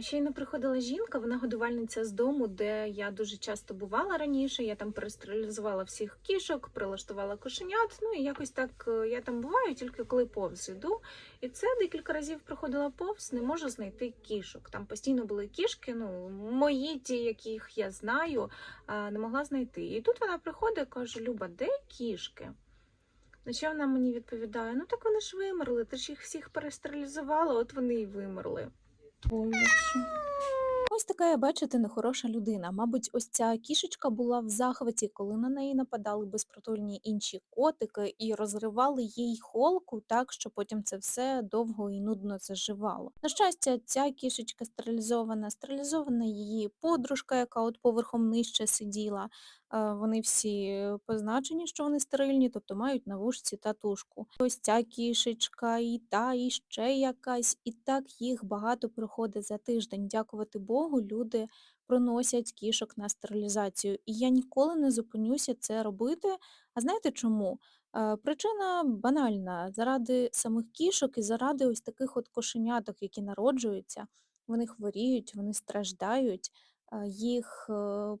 Щойно приходила жінка, вона годувальниця з дому, де я дуже часто бувала раніше. Я там перестерилізувала всіх кішок, прилаштувала кошенят. Ну і якось так е, я там буваю, тільки коли повз іду. І це декілька разів проходила повз, не можу знайти кішок. Там постійно були кішки, ну мої, ті, яких я знаю, не могла знайти. І тут вона приходить і каже: Люба, де кішки? На що вона мені відповідає: ну так вони ж вимерли, ти ж їх всіх перестерилізувала, от вони і вимерли. Ой, Ось така, я бачите, нехороша людина. Мабуть, ось ця кішечка була в захваті, коли на неї нападали безпротольні інші котики і розривали їй холку так, що потім це все довго і нудно заживало. На щастя, ця кішечка стерилізована, стерилізована її подружка, яка от поверхом нижче сиділа. Е, Вони всі позначені, що вони стерильні, тобто мають на вушці татушку. Ось ця кішечка, і та, і ще якась. І так їх багато приходить за тиждень. Дякувати Богу, люди приносять кішок на стерилізацію. І я ніколи не зупинюся це робити. А знаєте чому? Е, Причина банальна. Заради самих кішок і заради ось таких от кошеняток, які народжуються, вони хворіють, вони страждають їх е,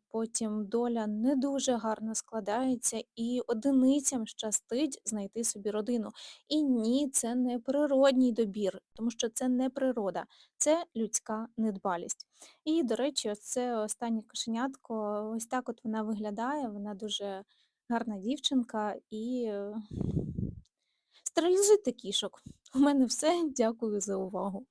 потім доля не дуже гарно складається, і одиницям щастить знайти собі родину. І ні, це не природній добір, тому що це не природа, це людська недбалість. І, до речі, ось це останнє кошенятко, ось так от вона виглядає, вона дуже гарна дівчинка і е, стерилізуйте кішок. У мене все. Дякую за увагу.